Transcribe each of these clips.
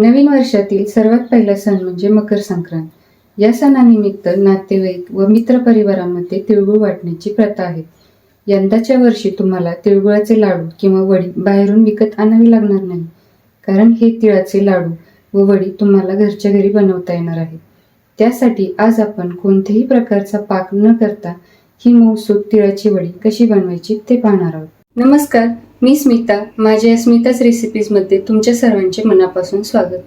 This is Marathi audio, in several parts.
नवीन वर्षातील सर्वात पहिला सण म्हणजे मकर संक्रांत. या सणानिमित्त नातेवाईक व मित्रपरिवारामध्ये तिळगुळ वाटण्याची प्रथा आहे. यंदाच्या वर्षी तुम्हाला तिळगुळाचे लाडू किंवा वडी बाहेरून विकत आणावी लागणार नाही कारण हे तिळाचे लाडू व वडी तुम्हाला घरच्या घरी बनवता येणार आहे. त्यासाठी आज आपण कोणत्याही प्रकारचा पाक न करता ही मौसूद तिळाची वडी कशी बनवायची ते पाहणार आहोत. नमस्कार मी स्मिता माझ्या स्मिताच रेसिपीजमध्ये तुमच्या सर्वांचे मनापासून स्वागत.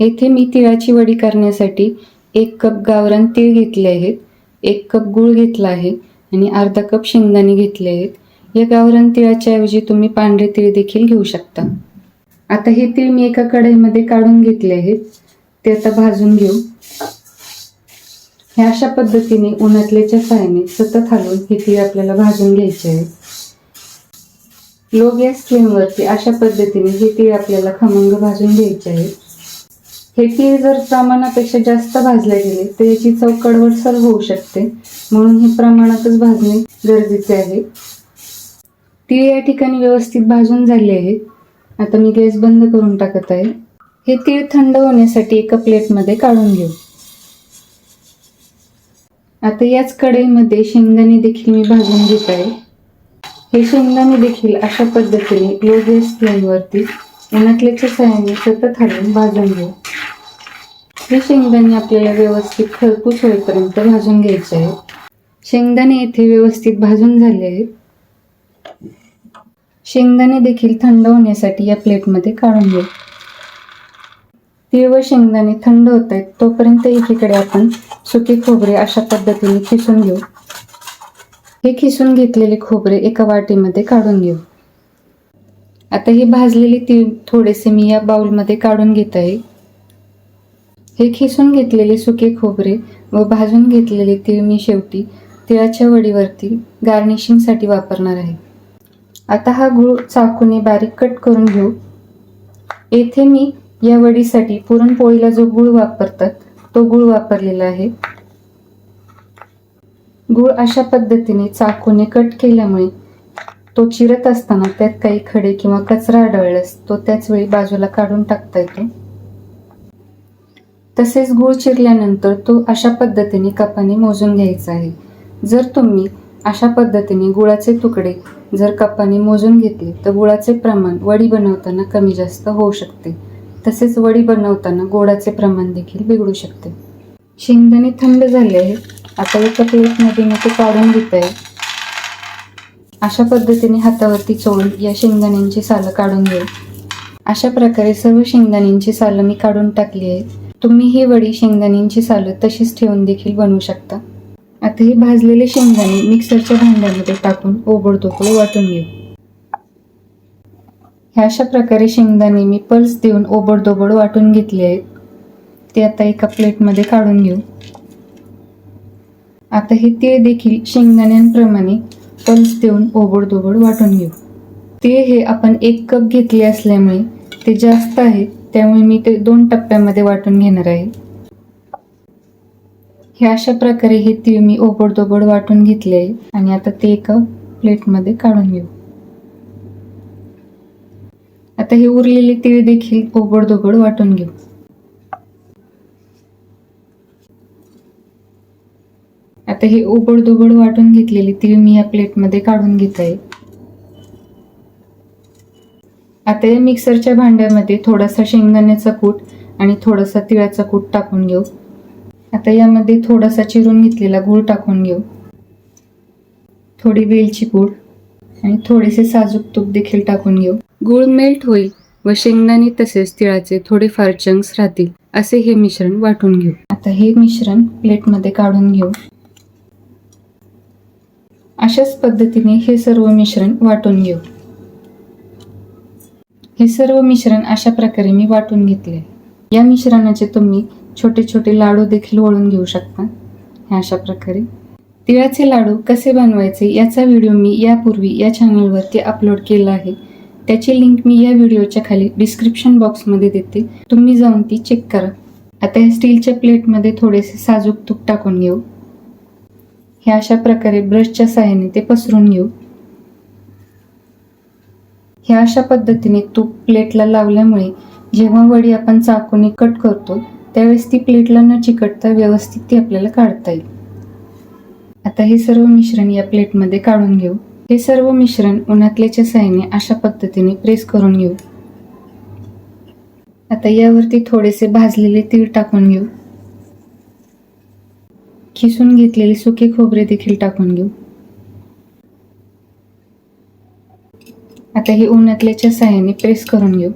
येथे मी तिळाची वडी करण्यासाठी एक कप गावरान तीळ घेतले आहेत एक कप गूळ घेतला आहे आणि अर्धा कप शेंगदाणे घेतले आहेत. या गावरान तिळाच्या ऐवजी तुम्ही पांढरे तीळ देखील घेऊ शकता. आता हे तीळ मी एका कढईमध्ये काढून घेतले आहेत. ते आता भाजून घेऊ. ह्या अशा पद्धतीने उन्हातल्याच्या साहाय्याने सतत हलवून हे तीळ आपल्याला भाजून घ्यायचे आहे. लो गॅस फ्लेमवरती अशा पद्धतीने हे तीळ आपल्याला खमंग भाजून घ्यायचे आहे. हे तीळ जर प्रमाणापेक्षा जास्त भाजले गेले तर याची चव कडवटसर होऊ शकते. म्हणून हे प्रमाणातच भाजणे गरजेचे आहे. तीळ या ठिकाणी व्यवस्थित भाजून झाले आहेत आता मी गॅस बंद करून टाकत आहे. हे तीळ थंड होण्यासाठी एका प्लेटमध्ये काढून घेऊ. आता याच कढईमध्ये शेंगदाणे देखील मी भाजून घेत आहे. हे शेंगदाणे देखील अशा पद्धतीने लो गॅस फ्लेमवरती उन्हातल्याच्या सहाय्याने सतत हलवून भाजून घेऊ हे शेंगदाणे आपल्याला व्यवस्थित खरपूस होईपर्यंत भाजून घ्यायचे आहेत. शेंगदाणे येथे व्यवस्थित भाजून झाले आहेत. शेंगदाणे देखील थंड होण्यासाठी या प्लेटमध्ये काढून घेऊ तीळ व शेंगदाणे थंड होत आहेत तोपर्यंत एकीकडे आपण सुके खोबरे अशा पद्धतीने किसून घेऊ. हे खिसून घेतलेले खोबरे एका वाटीमध्ये काढून घेऊ. आता हे भाजलेले तीळ थोडेसे मी या बाउलमध्ये काढून घेत आहे. हे खिसून घेतलेले सुके खोबरे व भाजून घेतलेले तीळ मी शेवटी तिळाच्या वडीवरती गार्निशिंगसाठी वापरणार आहे. आता हा गूळ चाकूने बारीक कट करून घेऊ. येथे मी या वडीसाठी पुरणपोळीला जो गूळ वापरतात तो गूळ वापरलेला आहे. गूळ अशा पद्धतीने चाकूने कट केल्यामुळे तो चिरत असताना त्यात काही खडे किंवा कचरा आढळल्यास तो त्याच वेळी बाजूला काढून टाकता येतो. तसेच गूळ चिरल्यानंतर तो अशा पद्धतीने कपाने मोजून घ्यायचा आहे. जर तुम्ही अशा पद्धतीने गुळाचे तुकडे जर कपाने मोजून घेतले तर गुळाचे प्रमाण वडी बनवताना कमी जास्त होऊ शकते. तसेच वडी बनवताना गोडाचे प्रमाण देखील बिघडू शकते. शेंगदाणे थंड झाले आहेत. आता एका प्लेटमध्ये मी ते काढून घेत. आहे अशा पद्धतीने हातावरती चोळून या शेंगदाण्यांची सालं काढून घेऊ. अशा प्रकारे सर्व शेंगदाण्यांची सालं मी काढून टाकली आहे. तुम्ही ही वडी शेंगदाण्यांची सालं तशीच ठेवून देखील बनवू शकता. आता हे भाजलेले शेंगदाणे मिक्सरच्या भांड्यामध्ये टाकून ओबडधोबड वाटून घेऊ. ह्या अशा प्रकारे शेंगदाणे मी पल्स देऊन ओबडधोबड वाटून घेतले आहेत. ते आता एका प्लेटमध्ये काढून घेऊ. आता हे तीळ देखील शेंगदाण्यांप्रमाणे पल्स देऊन ओबडधोबड वाटून घेऊ. तीळ हे आपण एक कप घेतले असल्यामुळे ते जास्त आहे त्यामुळे मी ते दोन टप्प्यामध्ये वाटून घेणार आहे. हे अशा प्रकारे हे तीळ मी ओबडधोबड वाटून घेतले आहे आणि आता ते एका प्लेटमध्ये काढून घेऊ. आता हे उरलेले तीळ देखील ओबडधोबड वाटून घेऊ. आता हे ओबडधोबड वाटून घेतलेली ती मी या प्लेटमध्ये काढून घेत आहे आता या मिक्सरच्या भांड्यामध्ये थोडासा शेंगदाण्याचा कूट आणि थोडासा तिळाचा कूट टाकून घेऊ. आता यामध्ये थोडासा चिरून घेतलेला गूळ टाकून घेऊ. थोडी वेलची पूड आणि थोडेसे साजूक तूप देखील टाकून घेऊ. गूळ मेल्ट होईल व शेंगदाणे तसेच तिळाचे थोडेफार चंक्स राहतील असे हे मिश्रण वाटून घेऊ. आता हे मिश्रण प्लेटमध्ये काढून घेऊ. अशाच पद्धतीने हे सर्व मिश्रण वाटून घेऊ. हे सर्व मिश्रण अशा प्रकारे मी वाटून घेतले. या मिश्रणाचे तुम्ही छोटे छोटे लाडू देखील वळून घेऊ शकता. ह्या अशा प्रकारे. तिळाचे लाडू कसे बनवायचे याचा व्हिडिओ मी यापूर्वी या चॅनलवरती अपलोड केला आहे. त्याची लिंक मी या व्हिडिओच्या खाली डिस्क्रिप्शन बॉक्समध्ये देते. तुम्ही जाऊन ती चेक करा. आता या स्टीलच्या प्लेटमध्ये थोडेसे साजूक तूप टाकून घेऊ. हे अशा प्रकारे ब्रशच्या सहाय्याने ते पसरून घेऊ. ह्या अशा पद्धतीने तूप प्लेटला लावल्यामुळे जेव्हा वडी आपण चाकूने कट करतो त्यावेळेस ती प्लेटला न चिकटता व्यवस्थित ती आपल्याला काढता येईल. आता हे सर्व मिश्रण या प्लेटमध्ये काढून घेऊ. हे सर्व मिश्रण उन्हातल्याच्या साह्याने अशा पद्धतीने प्रेस करून घेऊ. आता यावरती थोडेसे भाजलेले तीळ टाकून घेऊ. खिसून घेतलेले सुके खोबरे देखील टाकून घेऊ. आता हे उन्हातल्याच्या साह्याने प्रेस करून घेऊ.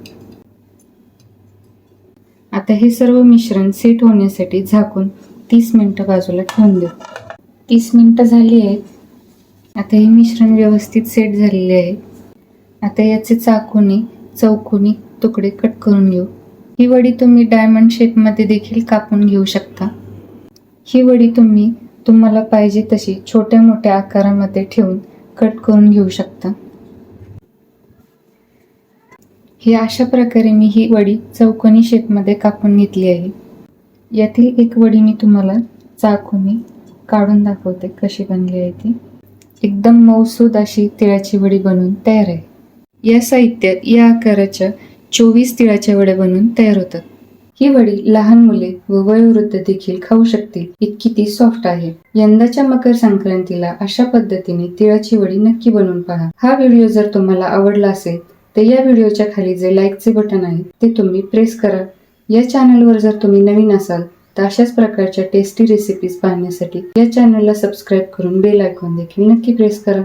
आता हे सर्व मिश्रण सेट होण्यासाठी झाकून तीस मिनिटं बाजूला ठेवून देऊ. तीस मिनिटं झाली आहेत आता हे मिश्रण व्यवस्थित सेट झालेले आहे. आता याचे चाकूने चौकोनी तुकडे कट करून घेऊ. ही वडी तुम्ही डायमंड शेपमध्ये देखील कापून घेऊ शकता. ही वडी तुम्ही तुम्हाला पाहिजे तशी छोट्या मोठ्या आकारामध्ये ठेवून कट करून घेऊ शकता. ही अशा प्रकारे मी ही वडी चौकोनी शेपमध्ये कापून घेतली आहे. यातील एक वडी मी तुम्हाला चाकूने काढून दाखवते कशी बनली आहे ती. एकदम मऊसूद अशी तिळाची वडी बनवून तयार आहे. या साहित्यात या आकाराच्या चोवीस तिळाच्या वड्या बनवून तयार होतात. ही वडी लहान मुले व वयोवृद्ध देखील खाऊ शकतील इतकी ती सॉफ्ट आहे. यंदाच्या मकर संक्रांतीला अशा पद्धतीने तिळाची वडी नक्की बनवून पहा. हा व्हिडिओ जर तुम्हाला आवडला असेल तर या व्हिडिओच्या खाली जे लाईकचे बटन आहे ते तुम्ही प्रेस करा. या चॅनलवर जर तुम्ही नवीन असाल तर अशाच प्रकारच्या टेस्टी रेसिपीज पाहण्यासाठी या चॅनलला सबस्क्राईब करून बेल आयकॉन देखील नक्की प्रेस करा.